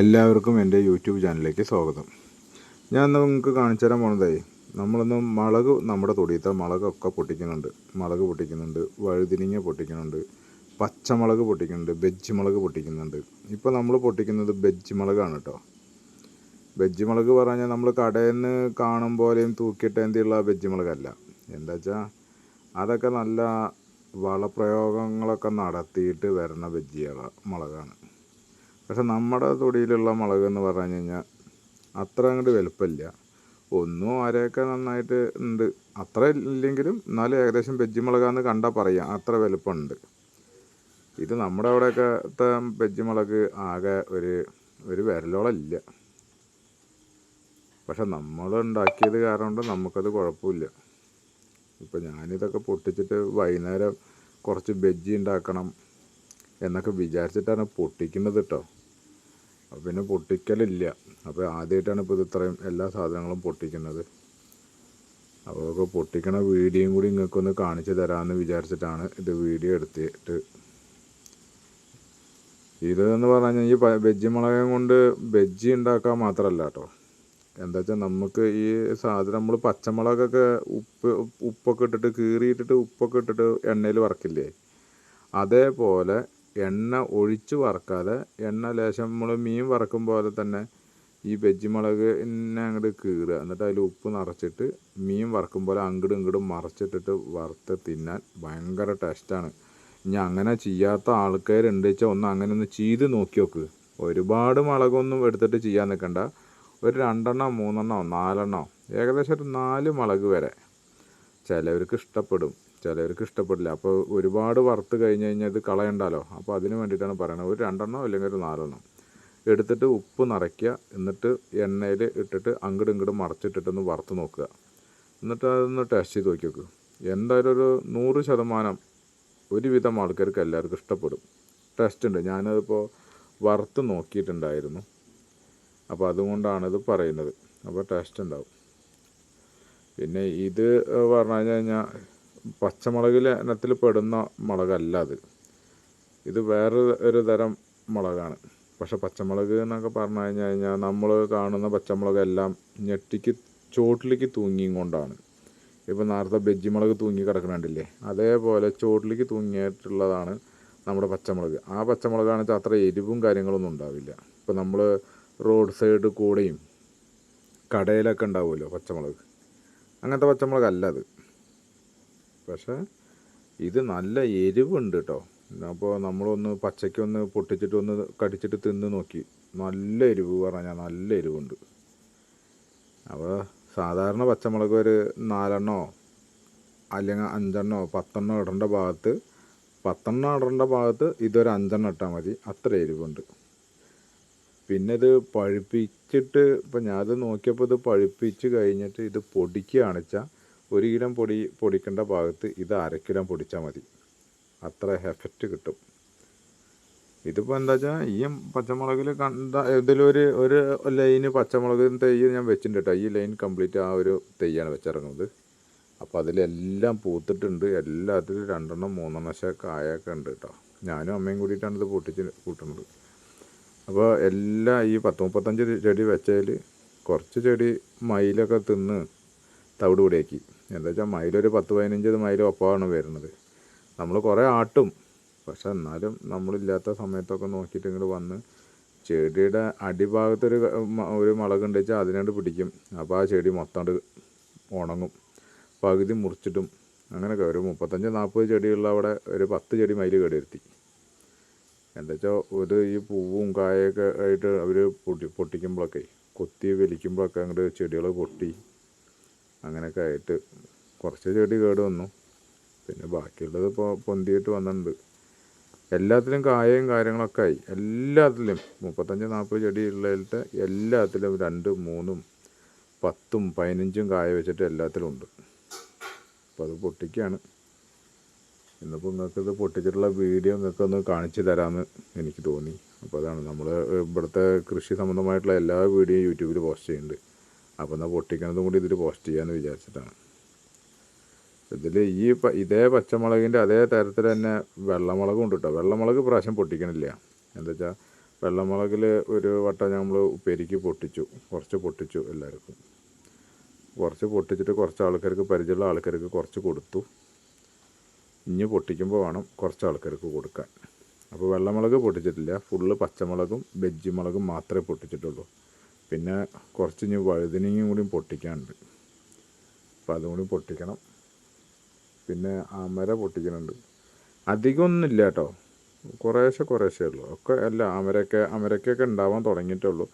എല്ലാവർക്കും എന്റെ യൂട്യൂബ് ചാനലിലേക്ക് സ്വാഗതം. ഞാൻ നിങ്ങൾക്ക് കാണിച്ചു തരാൻ പോണതായി നമ്മളൊന്ന് മുളക് നമ്മുടെ തൊടിയത്തെ മുളകൊക്കെ പൊട്ടിക്കുന്നുണ്ട്. മുളക് പൊട്ടിക്കുന്നുണ്ട് വഴുതിനിങ്ങ പൊട്ടിക്കുന്നുണ്ട് പച്ചമുളക് പൊട്ടിക്കുന്നുണ്ട് ബെജ്ജ് മുളക് പൊട്ടിക്കുന്നുണ്ട്. ഇപ്പോൾ നമ്മൾ പൊട്ടിക്കുന്നത് ബെജ്ജ് മുളകാണ് കേട്ടോ ബെജ്ജ് മുളക് പറഞ്ഞാൽ നമ്മൾ കടയിൽ നിന്ന് കാണും പോലെയും തൂക്കിയിട്ട് എന്തിയുള്ള ബെജ്ജ് മുളകല്ല. എന്താ വെച്ചാൽ അതൊക്കെ നല്ല വളപ്രയോഗങ്ങളൊക്കെ നടത്തിയിട്ട് വരുന്ന ബെജ്ജിയ മുളകാണ്. പക്ഷെ നമ്മുടെ തൊടിയിലുള്ള മുളക് എന്ന് പറഞ്ഞു കഴിഞ്ഞാൽ അത്ര അങ്ങോട്ട് വലുപ്പമില്ല. ഒന്നും അരയൊക്കെ നന്നായിട്ട് ഉണ്ട്. അത്ര ഇല്ലെങ്കിലും എന്നാലും ഏകദേശം വെജ് മുളകാന്ന് കണ്ടാൽ പറയാം. അത്ര വലുപ്പമുണ്ട്. ഇത് നമ്മുടെ അവിടെയൊക്കെ വെജ് മുളക് ആകെ ഒരു ഒരു വിരലോളം ഇല്ല. പക്ഷെ നമ്മൾ ഉണ്ടാക്കിയത് കാരണം കൊണ്ട് നമുക്കത് കുഴപ്പമില്ല. ഇപ്പം ഞാനിതൊക്കെ പൊട്ടിച്ചിട്ട് വൈകുന്നേരം കുറച്ച് ബജ്ജി ഉണ്ടാക്കണം എന്നൊക്കെ വിചാരിച്ചിട്ടാണ് പൊട്ടിക്കുന്നത് കേട്ടോ അപ്പോൾ പിന്നെ പൊട്ടിക്കലില്ല. അപ്പോൾ ആദ്യമായിട്ടാണ് ഇപ്പോൾ ഇത് ഇത്രയും എല്ലാ സാധനങ്ങളും പൊട്ടിക്കുന്നത്. അപ്പോൾ ഒക്കെ പൊട്ടിക്കണ വീഡിയോയും കൂടി നിങ്ങൾക്കൊന്ന് കാണിച്ചു തരാമെന്ന് വിചാരിച്ചിട്ടാണ് ഇത് വീഡിയോ എടുത്തിട്ട്. ഇതെന്ന് പറഞ്ഞു കഴിഞ്ഞാൽ ഈ വെജ് മുളകം കൊണ്ട് ബജ്ജി ഉണ്ടാക്കാൻ മാത്രമല്ല കേട്ടോ എന്താ വെച്ചാൽ നമുക്ക് ഈ സാധനം നമ്മൾ പച്ചമുളകൊക്കെ ഉപ്പ് ഉപ്പൊക്കെ ഇട്ടിട്ട് കീറിയിട്ടിട്ട് ഉപ്പൊക്കെ ഇട്ടിട്ട് എണ്ണയിൽ വറക്കില്ലേ? അതേപോലെ എണ്ണ ഒഴിച്ച് വറക്കാതെ എണ്ണ ലേശം നമ്മൾ മീൻ വറക്കും പോലെ തന്നെ ഈ വെജ് മുളക് എന്നെ അങ്ങോട്ട് കീറുക എന്നിട്ട് അതിൽ ഉപ്പ് നിറച്ചിട്ട് മീൻ വറക്കും പോലെ അങ്ങോട്ടും ഇങ്ങോട്ടും മറച്ചിട്ടിട്ട് വറുത്ത് തിന്നാൻ ഭയങ്കര ടേസ്റ്റാണ് ഇനി അങ്ങനെ ചെയ്യാത്ത ആൾക്കാരുണ്ട് വെച്ചാൽ ഒന്ന് അങ്ങനെ ഒന്ന് ചെയ്ത് നോക്കി നോക്ക്. ഒരുപാട് മുളകൊന്നും എടുത്തിട്ട് ചെയ്യാൻ നിൽക്കണ്ട ഒരു രണ്ടെണ്ണോ മൂന്നെണ്ണോ നാലെണ്ണോ ഏകദേശം ഒരു നാല് മുളക് വരെ ചിലവർക്ക് ഇഷ്ടപ്പെടും. ചിലവർക്ക് ഇഷ്ടപ്പെടില്ല. അപ്പോൾ ഒരുപാട് വറുത്ത് കഴിഞ്ഞ് കഴിഞ്ഞാൽ ഇത് കളയണ്ടല്ലോ. അപ്പോൾ അതിന് വേണ്ടിയിട്ടാണ് പറയുന്നത് ഒരു രണ്ടെണ്ണോ അല്ലെങ്കിൽ ഒരു നാലെണ്ണോ. എടുത്തിട്ട് ഉപ്പ് നിറയ്ക്കുക. എന്നിട്ട് എണ്ണയിൽ ഇട്ടിട്ട് അങ്ങോട്ടും ഇങ്ങോട്ടും മറച്ചിട്ടിട്ടൊന്ന് വറുത്ത് നോക്കുക. എന്നിട്ട് അതൊന്ന് ടേസ്റ്റ് ചെയ്ത് നോക്കി നോക്കുക എന്തായാലും ഒരു നൂറ് ശതമാനം ഒരുവിധം ആൾക്കാർക്ക് എല്ലാവർക്കും ഇഷ്ടപ്പെടും. ടേസ്റ്റ് ഉണ്ട്. ഞാനതിപ്പോൾ വറുത്ത് നോക്കിയിട്ടുണ്ടായിരുന്നു. അപ്പോൾ അതുകൊണ്ടാണ് ഇത് പറയുന്നത്. അപ്പോൾ ടേസ്റ്റ് ഉണ്ടാവും. പിന്നെ ഇത് പറഞ്ഞു കഴിഞ്ഞാൽ പച്ചമുളകിൽ ഇനത്തിൽ പെടുന്ന മുളകല്ല അത്. ഇത് വേറെ ഒരു തരം മുളകാണ്. പക്ഷെ പച്ചമുളക് എന്നൊക്കെ പറഞ്ഞു കഴിഞ്ഞു കഴിഞ്ഞാൽ നമ്മൾ കാണുന്ന പച്ചമുളകെല്ലാം ഞെട്ടിക്ക് ചോട്ടിലേക്ക് തൂങ്ങിയും കൊണ്ടാണ്. ഇപ്പം നേരത്തെ ബെജ്ജി മുളക് തൂങ്ങി കിടക്കണുണ്ടില്ലേ? അതേപോലെ ചോട്ടിലേക്ക് തൂങ്ങിയിട്ടുള്ളതാണ് നമ്മുടെ പച്ചമുളക്. ആ പച്ചമുളകാണെന്ന് വെച്ചാൽ അത്ര എരിവും കാര്യങ്ങളൊന്നും ഉണ്ടാവില്ല. ഇപ്പം നമ്മൾ റോഡ് സൈഡ് കൂടെയും കടയിലൊക്കെ ഉണ്ടാവുമല്ലോ പച്ചമുളക്. അങ്ങനത്തെ പച്ചമുളകല്ല അത്. പക്ഷേ ഇത് നല്ല എരിവുണ്ട് കേട്ടോ അപ്പോൾ നമ്മളൊന്ന് പച്ചയ്ക്കൊന്ന് പൊട്ടിച്ചിട്ടൊന്ന് കടിച്ചിട്ട് തിന്ന് നോക്കി. നല്ല എരിവ് പറഞ്ഞാൽ നല്ല എരിവുണ്ട്. അപ്പോൾ സാധാരണ പച്ചമുളക് ഒരു നാലെണ്ണോ അല്ലെങ്കിൽ അഞ്ചെണ്ണോ പത്തെണ്ണോ ഇടേണ്ട ഭാഗത്ത് പത്തെണ്ണം ഇടേണ്ട ഭാഗത്ത് ഇതൊരു അഞ്ചെണ്ണം ഇട്ടാൽ മതി. അത്ര എരിവുണ്ട്. പിന്നെ ഇത് പഴുപ്പിച്ചിട്ട് ഇപ്പം ഞാനത് നോക്കിയപ്പോൾ ഇത് പഴുപ്പിച്ച് കഴിഞ്ഞിട്ട് ഇത് പൊടിക്കുകയാണ് വെച്ചാൽ ഒരു കിലോ പൊടി പൊടിക്കേണ്ട ഭാഗത്ത് ഇത് അര കിലോ പൊടിച്ചാൽ മതി. അത്ര എഫക്റ്റ് കിട്ടും. ഇതിപ്പോൾ എന്താ വെച്ചാൽ ഈ പച്ചമുളകിൽ കണ്ട ഇതിലൊരു ഒരു ലൈന് പച്ചമുളക് തെയ്യ് ഞാൻ വെച്ചിട്ടുണ്ട് കേട്ടോ. ഈ ലൈൻ കംപ്ലീറ്റ് ആ ഒരു തെയ്യാണ് വെച്ചിറങ്ങുന്നത്. അപ്പോൾ അതിലെല്ലാം പൂത്തിട്ടുണ്ട്. എല്ലാത്തിലും രണ്ടെണ്ണം മൂന്നെണ്ണം ശേ കായൊക്കെ ഉണ്ട് കേട്ടോ. ഞാനും അമ്മയും കൂടിയിട്ടാണ് ഇത് പൊട്ടിച്ച് കൂട്ടുന്നത്. അപ്പോൾ എല്ലാ ഈ പത്ത് മുപ്പത്തഞ്ച് ചെടി വെച്ചതിൽ കുറച്ച് ചെടി മയിലൊക്കെ തിന്ന് തവിട് കൂടിയാക്കി എന്താ വെച്ചാൽ മയിലൊരു പത്ത് പതിനഞ്ച് മൈൽ ഒപ്പമാണ് വരുന്നത്. നമ്മൾ കുറേ ആട്ടും. പക്ഷെ എന്നാലും നമ്മളില്ലാത്ത സമയത്തൊക്കെ നോക്കിയിട്ട് ഇങ്ങോട്ട് വന്ന് ചെടിയുടെ അടിഭാഗത്തൊരു ഒരു മുളകുണ്ട് വെച്ചാൽ അതിനോട് പിടിക്കും. അപ്പോൾ ആ ചെടി മൊത്തം ഉണങ്ങും. പകുതി മുറിച്ചിട്ടും അങ്ങനെയൊക്കെ ഒരു മുപ്പത്തഞ്ച് നാൽപ്പത് ചെടിയുള്ള അവിടെ ഒരു പത്ത് ചെടി മയിൽ കേടുവരുത്തി. എന്താ വെച്ചാൽ ഒരു ഈ പൂവും കായൊക്കെ ആയിട്ട് അവർ പൊട്ടി പൊട്ടിക്കുമ്പോഴൊക്കെ കൊത്തി വലിക്കുമ്പോഴൊക്കെ അങ്ങോട്ട് ചെടികൾ പൊട്ടി അങ്ങനെയൊക്കെ ആയിട്ട് കുറച്ച് ചെടി കേട് വന്നു. പിന്നെ ബാക്കിയുള്ളത് ഇപ്പോൾ പൊന്തിയിട്ട് വന്നിട്ടുണ്ട്. എല്ലാത്തിലും കായയും കാര്യങ്ങളൊക്കെ ആയി. എല്ലാത്തിലും മുപ്പത്തഞ്ച് നാൽപ്പത് ചെടി ഉള്ളതിലത്തെ എല്ലാത്തിലും രണ്ട് മൂന്നും പത്തും പതിനഞ്ചും കായ വെച്ചിട്ട് എല്ലാത്തിലും ഉണ്ട്. അപ്പോൾ അത് പൊട്ടിക്കുകയാണ് ഇന്നിപ്പോൾ നിങ്ങൾക്ക് ഇത് പൊട്ടിച്ചിട്ടുള്ള വീഡിയോ നിങ്ങൾക്ക് ഒന്ന് കാണിച്ചു തരാമെന്ന് എനിക്ക് തോന്നി. അപ്പോൾ അതാണ് നമ്മൾ ഇവിടുത്തെ കൃഷി സംബന്ധമായിട്ടുള്ള എല്ലാ വീഡിയോയും യൂട്യൂബിൽ പോസ്റ്റ് ചെയ്യുന്നുണ്ട്. അപ്പോൾ എന്നാൽ പൊട്ടിക്കണതും കൂടി ഇതിൽ പോസ്റ്റ് ചെയ്യാമെന്ന് വിചാരിച്ചിട്ടാണ്. ഇതിൽ ഈ ഇതേ പച്ചമുളകിന്റെ അതേ തരത്തിൽ തന്നെ വെള്ളമുളകും ഉണ്ട് കേട്ടോ വെള്ളമുളക് പ്രാവശ്യം പൊട്ടിക്കണില്ല. എന്താ വെച്ചാൽ വെള്ളമുളകിൽ ഒരു വട്ടം നമ്മൾ ഉപ്പേരിക്ക് പൊട്ടിച്ചു. കുറച്ച് പൊട്ടിച്ചു എല്ലാവർക്കും. കുറച്ച് പൊട്ടിച്ചിട്ട് കുറച്ച് ആൾക്കാർക്ക് പരിചയമുള്ള ആൾക്കാർക്ക് കുറച്ച് കൊടുത്തു. ഇനി പൊട്ടിക്കുമ്പോൾ വേണം കുറച്ച് ആൾക്കാർക്ക് കൊടുക്കാൻ. അപ്പോൾ വെള്ളമുളക് പൊട്ടിച്ചിട്ടില്ല. ഫുള്ള് പച്ചമുളകും വെജ് മുളകും മാത്രമേ പൊട്ടിച്ചിട്ടുള്ളൂ. പിന്നെ കുറച്ച് ഇനി വഴുതനങ്ങയും കൂടി പൊട്ടിക്കാനുണ്ട്. അപ്പോൾ അതും കൂടി പൊട്ടിക്കണം. പിന്നെ അമര പൊട്ടിക്കുന്നുണ്ട് അധികമൊന്നുമില്ല കേട്ടോ കുറേശ്ശെ കുറേശ്ശേ ഉള്ളൂ. ഒക്കെ അല്ല അമരക്ക അമരക്കൊക്കെ ഉണ്ടാവാൻ തുടങ്ങിയിട്ടുള്ളൂ.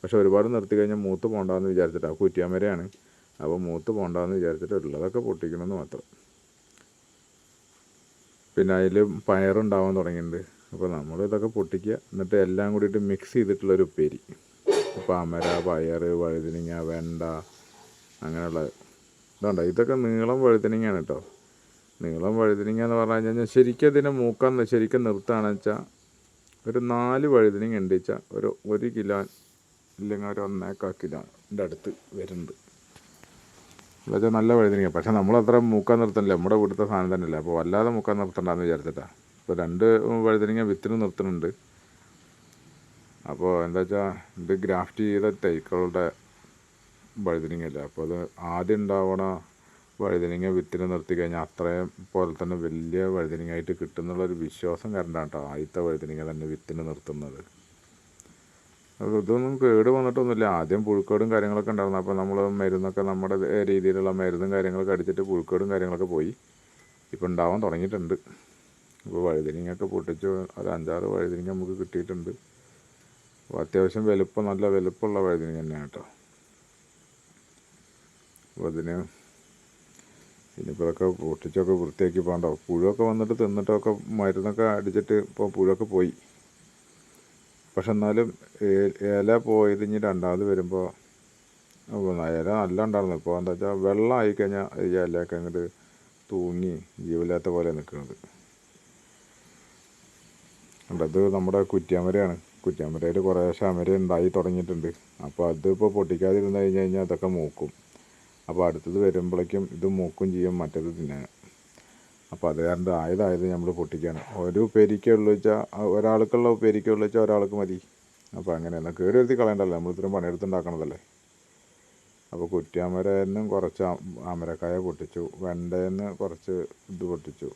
പക്ഷെ ഒരുപാട് നിർത്തി കഴിഞ്ഞാൽ മൂത്ത് പോകണ്ടെന്ന് വിചാരിച്ചിട്ടാണ് കുറ്റിയാമരയാണ് അപ്പോൾ മൂത്ത് പോകണ്ടെന്ന് ഉള്ളൂ അതൊക്കെ പൊട്ടിക്കണമെന്ന് മാത്രം. പിന്നെ അതിൽ പയറുണ്ടാവാൻ തുടങ്ങിയിട്ടുണ്ട്. അപ്പോൾ നമ്മൾ ഇതൊക്കെ പൊട്ടിക്കുക. എന്നിട്ട് എല്ലാം കൂടിയിട്ട് മിക്സ് ചെയ്തിട്ടുള്ളൊരു ഉപ്പേരി. അമര പയർ വഴുതനങ്ങ വെണ്ട അങ്ങനെയുള്ള ഇതുണ്ടോ? ഇതൊക്കെ നീളം വഴുതനങ്ങയാണ് കേട്ടോ നീളം വഴുതനങ്ങ എന്ന് പറഞ്ഞു കഴിഞ്ഞാൽ ശരിക്കും അതിനെ മൂക്കാൻ ശരിക്കും നിർത്തുകയാണെന്ന് വെച്ചാൽ ഒരു നാല് വഴുതനങ്ങ ഉണ്ട് വെച്ചാൽ ഒരു ഒരു കിലോ ഇല്ലെങ്കിൽ ഒരു ഒന്നേക്കാ കിലോന്റെ അടുത്ത് വരുന്നുണ്ട് എന്നുവെച്ചാൽ നല്ല വഴുതനങ്ങ. പക്ഷെ നമ്മളത്ര മൂക്കാൻ നിർത്തണില്ല. നമ്മുടെ വീട്ടിലത്തെ സാധനം തന്നെയല്ലേ. അപ്പോൾ വല്ലാതെ മൂക്കാൻ നിർത്തണ്ടെന്ന് വിചാരിച്ചിട്ടാണ് ഇപ്പോൾ രണ്ട് വഴുതനങ്ങ വിത്തിന് നിർത്തുന്നുണ്ട് അപ്പോൾ എന്താ വെച്ചാൽ ഇത് ഗ്രാഫ്റ്റ് ചെയ്ത തൈക്കളുടെ വഴുതനങ്ങയല്ല? അപ്പോൾ അത് ആദ്യം ഉണ്ടാവണ വഴുതനങ്ങ വിത്തിന് നിർത്തി കഴിഞ്ഞാൽ അത്രയും പോലെ തന്നെ വലിയ വഴുതനങ്ങയായിട്ട് കിട്ടുന്നുള്ളൊരു വിശ്വാസം കരണ്ടാണ് കേട്ടോ ആദ്യത്തെ വഴുതനങ്ങ തന്നെ വിത്തിന് നിർത്തുന്നത്. അപ്പോൾ ഇതൊന്നും കേട് വന്നിട്ടൊന്നുമില്ല. ആദ്യം പുഴുക്കേടും കാര്യങ്ങളൊക്കെ ഉണ്ടായിരുന്നു. അപ്പോൾ നമ്മൾ മരുന്നൊക്കെ നമ്മുടെ രീതിയിലുള്ള മരുന്നും കാര്യങ്ങളൊക്കെ അടിച്ചിട്ട് പുഴുക്കേടും കാര്യങ്ങളൊക്കെ പോയി. ഇപ്പോൾ ഉണ്ടാവാൻ തുടങ്ങിയിട്ടുണ്ട്. ഇപ്പോൾ വഴുതനങ്ങയൊക്കെ പൊട്ടിച്ച് ഒരു അഞ്ചാറ് വഴുതനങ്ങ നമുക്ക് കിട്ടിയിട്ടുണ്ട്. അത്യാവശ്യം വലുപ്പം നല്ല വലുപ്പമുള്ള വഴുതന തന്നെയാണ് കേട്ടോ. അപ്പോൾ അതിന് ഇനിയിപ്പോൾ ഇതൊക്കെ പൊട്ടിച്ചൊക്കെ വൃത്തിയാക്കി പോകണ്ടോ? പുഴുവൊക്കെ വന്നിട്ട് തിന്നിട്ടൊക്കെ മരുന്നൊക്കെ അടിച്ചിട്ട് ഇപ്പോൾ പുഴുവൊക്കെ പോയി. പക്ഷെ എന്നാലും ഇല പോയത് ഇനി രണ്ടാമത് വരുമ്പോൾ ഇല നല്ല ഉണ്ടായിരുന്നു. ഇപ്പോൾ എന്താ വെച്ചാൽ വെള്ളം ആയിക്കഴിഞ്ഞാൽ ഈ ഇലയൊക്കെ അങ്ങോട്ട് തൂങ്ങി ജീവില്ലാത്ത പോലെ നിൽക്കുന്നത്. അത് നമ്മുടെ കുറ്റിയാമരയാണ്. കുറ്റിയാമരയിൽ കുറേ അമര ഉണ്ടായി തുടങ്ങിയിട്ടുണ്ട്. അപ്പോൾ അതിപ്പോൾ പൊട്ടിക്കാതിരുന്ന് കഴിഞ്ഞ് കഴിഞ്ഞാൽ അതൊക്കെ മൂക്കും. അപ്പോൾ അടുത്തത് വരുമ്പോഴേക്കും ഇത് മൂക്കും ചെയ്യും മറ്റേത് തിന്നാൻ അപ്പോൾ അത് കാരണം ആയതായത് നമ്മൾ പൊട്ടിക്കുകയാണ് ഒരു ഉപ്പേരിക്കേ ഉള്ളൂ വെച്ചാൽ ഒരാൾക്കുള്ള ഉപ്പേരിക്കേ ഉള്ളൂ വെച്ചാൽ ഒരാൾക്ക് മതി. അപ്പോൾ അങ്ങനെയല്ല കേട് വരുത്തി കളയണ്ടല്ലോ. നമ്മൾ ഇത്രയും പണിയെടുത്തുണ്ടാക്കണതല്ലേ അപ്പോൾ കുറ്റിയാമരന്നും കുറച്ച് അമരക്കായ പൊട്ടിച്ചു. വെണ്ടയെന്ന് കുറച്ച് ഇത് പൊട്ടിച്ചു.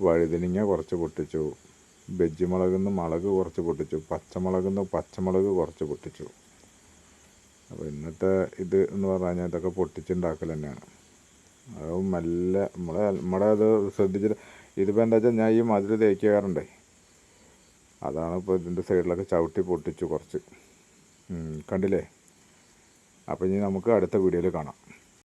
വഴുതിനിങ്ങ കുറച്ച് പൊട്ടിച്ചു. ബജ്ജി മുളകുന്ന് മുളക് കുറച്ച് പൊട്ടിച്ചു. പച്ചമുളകുന്ന് പച്ചമുളക് കുറച്ച് പൊട്ടിച്ചു. അപ്പോൾ ഇന്നത്തെ ഇത് എന്ന് പറഞ്ഞു കഴിഞ്ഞാൽ ഇതൊക്കെ പൊട്ടിച്ചുണ്ടാക്കൽ തന്നെയാണ് അത് നല്ല നമ്മളെ നമ്മുടെ അത് ശ്രദ്ധിച്ചിട്ട് ഇതിപ്പോൾ എന്താ വെച്ചാൽ ഞാൻ ഈ മതിൽ തേക്കാറുണ്ടേ. അതാണ് ഇപ്പോൾ ഇതിന്റെ സൈഡിലൊക്കെ ചവിട്ടി പൊട്ടിച്ചു കുറച്ച്. കണ്ടില്ലേ? അപ്പോൾ ഇനി നമുക്ക് അടുത്ത വീഡിയോയിൽ കാണാം.